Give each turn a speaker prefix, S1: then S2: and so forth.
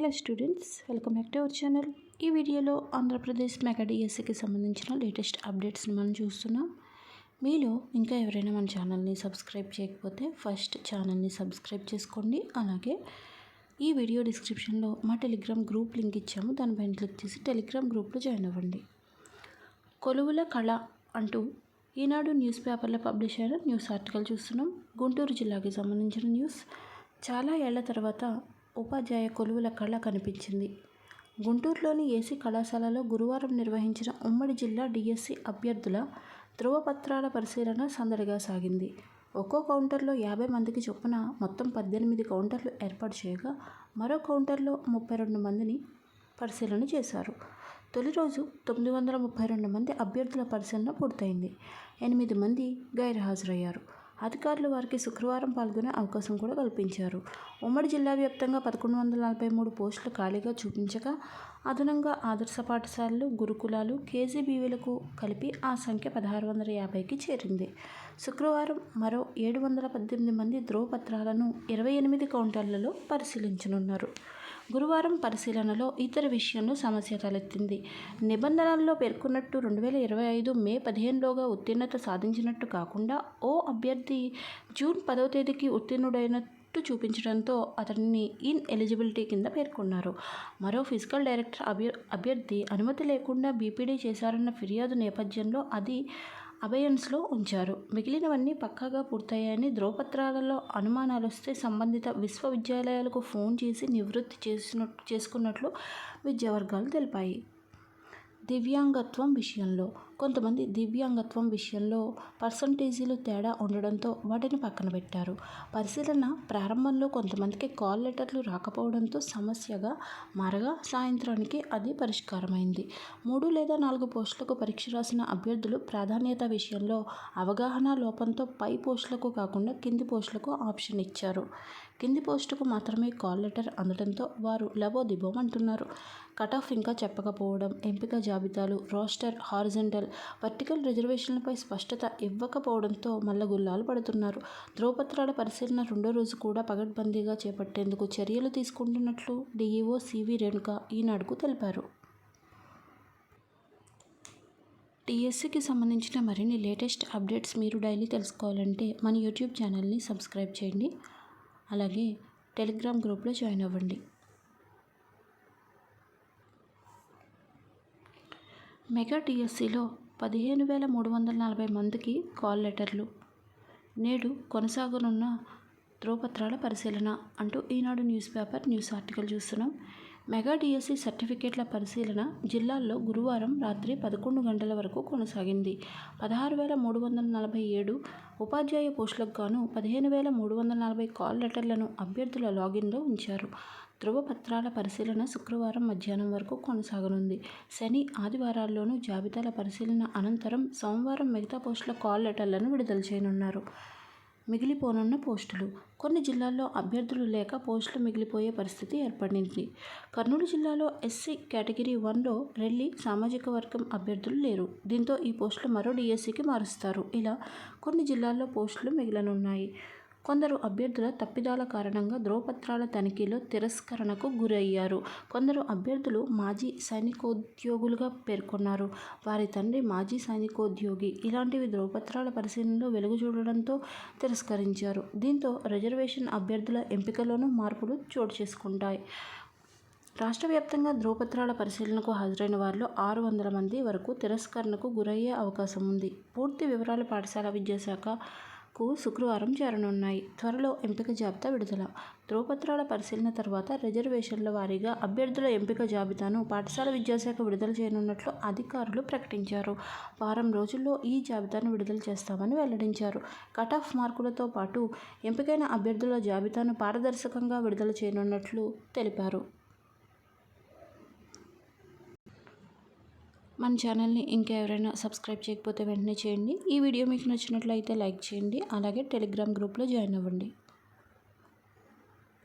S1: Hello students welcome back to our channel. ఈ వీడియోలో Andhra Pradesh mega డిఎస్సికి సంబంధించిన లేటెస్ట్ అప్డేట్స్ని మనం చూస్తున్నాం. మీలో ఇంకా ఎవరైనా మన ఛానల్ని సబ్స్క్రైబ్ చేయకపోతే ఫస్ట్ ఛానల్ని సబ్స్క్రైబ్ చేసుకోండి. అలాగే ఈ వీడియో డిస్క్రిప్షన్లో మా టెలిగ్రామ్ గ్రూప్ లింక్ ఇచ్చాము. దానిపైన క్లిక్ చేసి టెలిగ్రామ్ గ్రూప్లో జాయిన్ అవ్వండి. కొలువుల కళ అంటూ ఈనాడు న్యూస్ పేపర్లో పబ్లిష్ అయిన న్యూస్ ఆర్టికల్ చూస్తున్నాం. గుంటూరు జిల్లాకి సంబంధించిన న్యూస్. చాలా ఏళ్ళ తర్వాత ఉపాధ్యాయ కొలువుల కళ కనిపించింది. గుంటూరులోని ఏసీ కళాశాలలో గురువారం నిర్వహించిన ఉమ్మడి జిల్లా డిఎస్సి అభ్యర్థుల ధృవపత్రాల పరిశీలన సందడిగా సాగింది. ఒక్కో కౌంటర్లో యాభై మందికి చొప్పున మొత్తం పద్దెనిమిది కౌంటర్లు ఏర్పాటు చేయగా మరో కౌంటర్లో ముప్పై రెండు మందిని పరిశీలన చేశారు. తొలి రోజు తొమ్మిది వందల ముప్పై రెండు మంది అభ్యర్థుల పరిశీలన పూర్తయింది. ఎనిమిది మంది గైర్హాజరయ్యారు. అధికారులు వారికి శుక్రవారం పాల్గొనే అవకాశం కూడా కల్పించారు. ఉమ్మడి జిల్లా వ్యాప్తంగా పదకొండు వందల నలభై మూడు పోస్టులు ఖాళీగా చూపించగా అదనంగా ఆదర్శ పాఠశాలలు గురుకులాలు కేజీబీవీలకు కలిపి ఆ సంఖ్య పదహారు వందల యాభైకి చేరింది. శుక్రవారం మరో ఏడు వందల పద్దెనిమిది మంది ధ్రువపత్రాలను ఇరవై ఎనిమిది కౌంటర్లలో పరిశీలించనున్నారు. గురువారం పరిశీలనలో ఇతర విషయంలో సమస్య తలెత్తింది. నిబంధనల్లో పేర్కొన్నట్టు రెండు వేల ఇరవై ఐదు మే పదిహేనులోగా ఉత్తీర్ణత సాధించినట్టు కాకుండా ఓ అభ్యర్థి జూన్ పదవ తేదీకి ఉత్తీర్ణుడైనట్టు చూపించడంతో అతన్ని ఇన్ ఎలిజిబిలిటీ కింద పేర్కొన్నారు. మరో ఫిజికల్ డైరెక్టర్ అభ్యర్థి అనుమతి లేకుండా బీపీడీ చేశారన్న ఫిర్యాదు నేపథ్యంలో అది అబయన్స్లో ఉంచారు. మిగిలినవన్నీ పక్కాగా పూర్తయ్యాయని ధ్రువపత్రాలలో అనుమానాలు వస్తే సంబంధిత విశ్వవిద్యాలయాలకు ఫోన్ చేసి నివృత్తి చేసిన చేసుకున్నట్లు విద్యావర్గాలు తెలిపాయి. దివ్యాంగత్వం విషయంలో కొంతమంది దివ్యాంగత్వం విషయంలో పర్సంటేజీలు తేడా ఉండడంతో వాటిని పక్కన పెట్టారు. పరిశీలన ప్రారంభంలో కొంతమందికి కాల్ లెటర్లు రాకపోవడంతో సమస్యగా మారగా సాయంత్రానికి అది పరిష్కారమైంది. మూడు లేదా నాలుగు పోస్టులకు పరీక్ష రాసిన అభ్యర్థులు ప్రాధాన్యత విషయంలో అవగాహన లోపంతో పై పోస్టులకు కాకుండా కింది పోస్టులకు ఆప్షన్ ఇచ్చారు. కింది పోస్టుకు మాత్రమే కాల్ లెటర్ అందడంతో వారు లవో దిబోమంటున్నారు కట్ ఆఫ్ ఇంకా చెప్పకపోవడం ఎంపిక జాబితాలు రోస్టర్ హారిజెంటల్ వర్టికల్ రిజర్వేషన్లపై స్పష్టత ఇవ్వకపోవడంతో మల్లగుల్లాలు పడుతున్నారు. ధ్రువపత్రాల పరిశీలన రెండో రోజు కూడా పగడ్బందీగా చేపట్టేందుకు చర్యలు తీసుకుంటున్నట్లు డీఈఓ సివి రేణుక ఈనాడుకు తెలిపారు. టీఎస్సీకి సంబంధించిన మరిన్ని లేటెస్ట్ అప్డేట్స్ మీరు డైలీ తెలుసుకోవాలంటే మన యూట్యూబ్ ఛానల్ని సబ్స్క్రైబ్ చేయండి. అలాగే టెలిగ్రామ్ గ్రూప్లో జాయిన్ అవ్వండి. మెగా టీఎస్సీలో పదిహేను వేల మూడు వందల నలభై మందికి కాల్ లెటర్లు. నేడు కొనసాగనున్న ధ్రువపత్రాల పరిశీలన అంటూ Eenadu news paper news article చూస్తున్నాం. మెగా డిఎస్సి సర్టిఫికేట్ల పరిశీలన జిల్లాల్లో గురువారం రాత్రి పదకొండు గంటల వరకు కొనసాగింది. పదహారు వేల మూడు వందల నలభై ఏడు ఉపాధ్యాయ పోస్టులకు గాను పదిహేను వేల మూడు వందల నలభై కాల్ లెటర్లను అభ్యర్థుల లాగిన్లో ఉంచారు. ధృవపత్రాల పరిశీలన శుక్రవారం మధ్యాహ్నం వరకు కొనసాగనుంది. శని ఆదివారాల్లోనూ జాబితాల పరిశీలన అనంతరం సోమవారం మిగతా పోస్టుల కాల్ లెటర్లను విడుదల చేయనున్నారు. మిగిలిపోనున్న పోస్టులు. కొన్ని జిల్లాల్లో అభ్యర్థులు లేక పోస్టులు మిగిలిపోయే పరిస్థితి ఏర్పడింది. కర్నూలు జిల్లాలో ఎస్సీ కేటగిరీ వన్లో రెల్లి సామాజిక వర్గం అభ్యర్థులు లేరు. దీంతో ఈ పోస్టులు మరో డిఎస్సికి మారుస్తారు. ఇలా కొన్ని జిల్లాల్లో పోస్టులు మిగిలనున్నాయి. కొందరు అభ్యర్థుల తప్పిదాల కారణంగా ధ్రువపత్రాల తనిఖీలో తిరస్కరణకు గురయ్యారు. కొందరు అభ్యర్థులు మాజీ సైనికోద్యోగులుగా పేర్కొన్నారు. వారి తండ్రి మాజీ సైనికోద్యోగి. ఇలాంటివి ధ్రువపత్రాల పరిశీలనలో వెలుగు చూడడంతో తిరస్కరించారు. దీంతో రిజర్వేషన్ అభ్యర్థుల ఎంపికలోనూ మార్పులు చోటు చేసుకుంటాయి. రాష్ట్ర వ్యాప్తంగా ధ్రువపత్రాల పరిశీలనకు హాజరైన వారిలో ఆరు వందల మంది వరకు తిరస్కరణకు గురయ్యే అవకాశం ఉంది. పూర్తి వివరాలు పాఠశాల విద్యాశాఖ కు శుక్రవారం చేరనున్నాయి. త్వరలో ఎంపిక జాబితా విడుదల. ధ్రువపత్రాల పరిశీలన తర్వాత రిజర్వేషన్ల వారీగా అభ్యర్థుల ఎంపిక జాబితాను పాఠశాల విద్యాశాఖ విడుదల చేయనున్నట్లు అధికారులు ప్రకటించారు. వారం రోజుల్లో ఈ జాబితాను విడుదల చేస్తామని వెల్లడించారు. కట్ ఆఫ్ మార్కులతో పాటు ఎంపికైన అభ్యర్థుల జాబితాను పారదర్శకంగా విడుదల చేయనున్నట్లు తెలిపారు. మన ఛానల్ని ఇంకా ఎవరైనా సబ్స్క్రైబ్ చేయకపోతే వెంటనే చేయండి. ఈ వీడియో మీకు నచ్చినట్లయితే లైక్ చేయండి. అలాగే టెలిగ్రామ్ గ్రూప్లో జాయిన్ అవ్వండి.